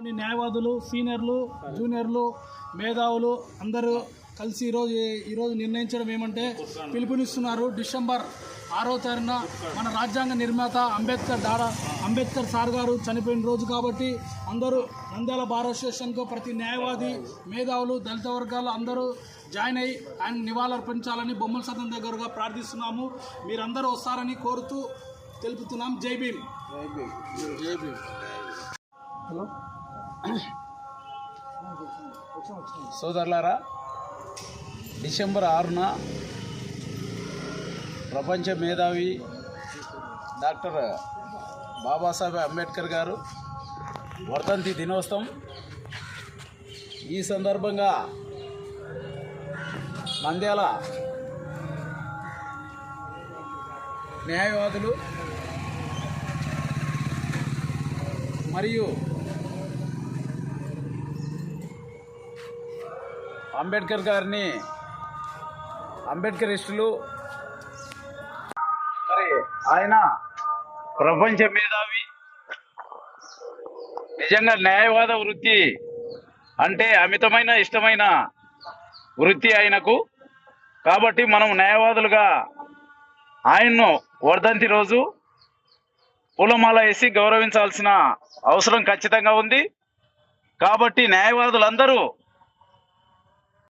కొన్ని న్యాయవాదులు సీనియర్లు జూనియర్లు మేధావులు అందరూ కలిసి ఈరోజు ఈరోజు నిర్ణయించడం ఏమంటే పిలుపునిస్తున్నారు. డిసెంబర్ ఆరో తారీఖున మన రాజ్యాంగ నిర్మాత అంబేద్కర్ దాడా అంబేద్కర్ సార్ గారు చనిపోయిన రోజు కాబట్టి అందరూ నంద్యాల బార్ అసోసియేషన్కు ప్రతి న్యాయవాది మేధావులు దళిత వర్గాలు అందరూ జాయిన్ అయ్యి ఆయన నివాళులర్పించాలని బొమ్మల సదన్ దగ్గరగా ప్రార్థిస్తున్నాము. మీరందరూ వస్తారని కోరుతూ తెలుపుతున్నాం. జై భీమ్. జై భీమ్. హలో. సోదరులారా డిసెంబర్ ఆరున ప్రపంచ మేధావి డాక్టర్ బాబాసాహెబ్ అంబేద్కర్ గారు వర్ధంతి దినోత్సవం. ఈ సందర్భంగా నంద్యాల న్యాయవాదులు మరియు అంబేద్కర్ గారిని అంబేద్కరిస్టులు మరి ఆయన ప్రపంచ మేధావి నిజంగా న్యాయవాద వృత్తి అంటే అమితమైన ఇష్టమైన వృత్తి ఆయనకు. కాబట్టి మనం న్యాయవాదులుగా ఆయన్ను వర్ధంతి రోజు పూలమాల వేసి గౌరవించాల్సిన అవసరం ఖచ్చితంగా ఉంది. కాబట్టి న్యాయవాదులందరూ